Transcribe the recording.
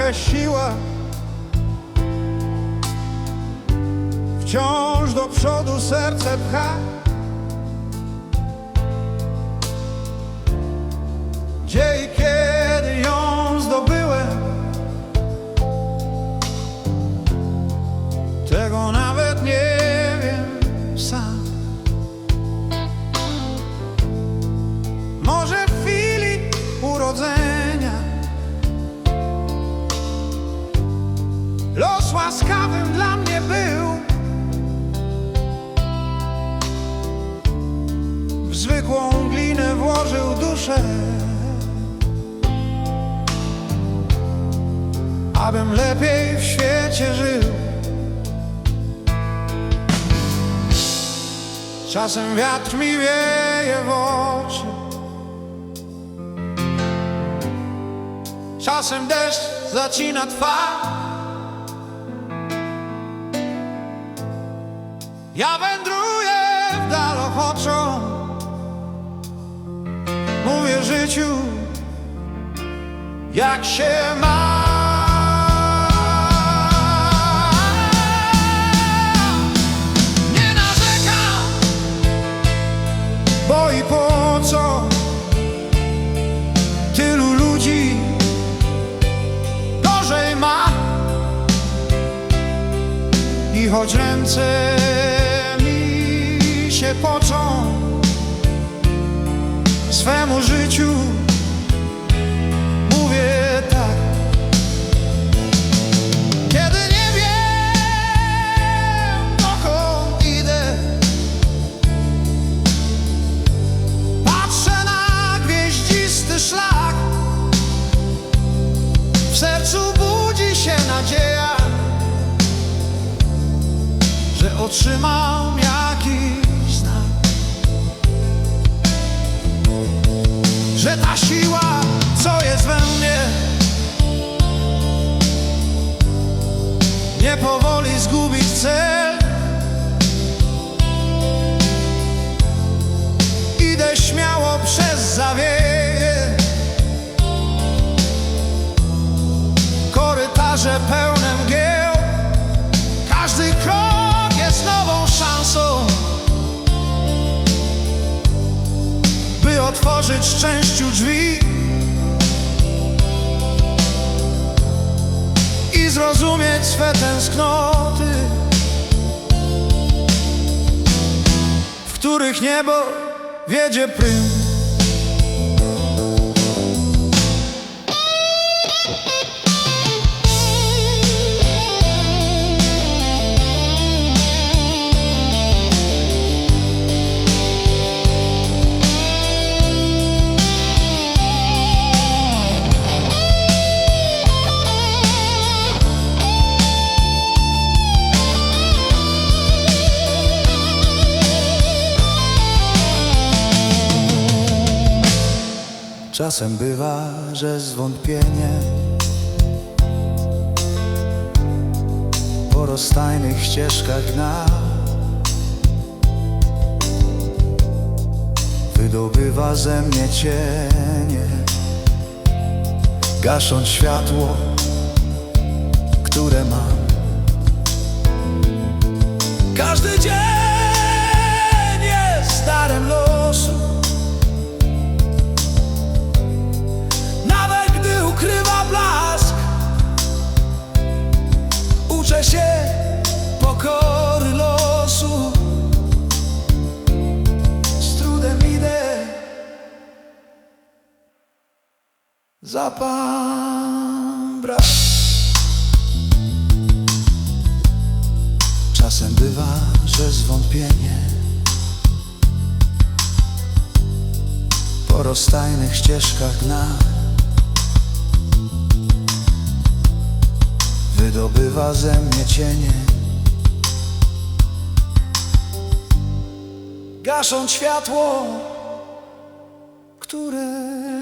jaka siła. Wciąż do przodu serce pcha. Gdzie Łaskawym dla mnie był. W zwykłą glinę włożył duszę Abym lepiej w świecie żył. Czasem wiatr mi wieje w oczy. Czasem deszcz zacina twarz Ja wędruję w dal ochoczą Mówię życiu Jak się ma. Nie narzekam Bo i po co? Tylu ludzi Gorzej ma. I choć ręce się pocą Swemu życiu. Mówię tak. Kiedy nie wiem dokąd idę Patrzę na gwieździsty szlak. W sercu budzi się nadzieja Że otrzymam jakiś Że ta siła, co jest we mnie Nie powoli zgubić cel. Idę śmiało przez zawieje Korytarze pełne otworzyć szczęściu drzwi I zrozumieć swe tęsknoty W których niebo wiedzie prym Czasem bywa, że zwątpienie Po rozstajnych ścieżkach gna Wydobywa ze mnie cienie Gasząc światło, które mam. Każdy dzień Za pan brak Czasem bywa, że zwątpienie Po rozstajnych ścieżkach gna Wydobywa ze mnie cienie. Gasząc światło, które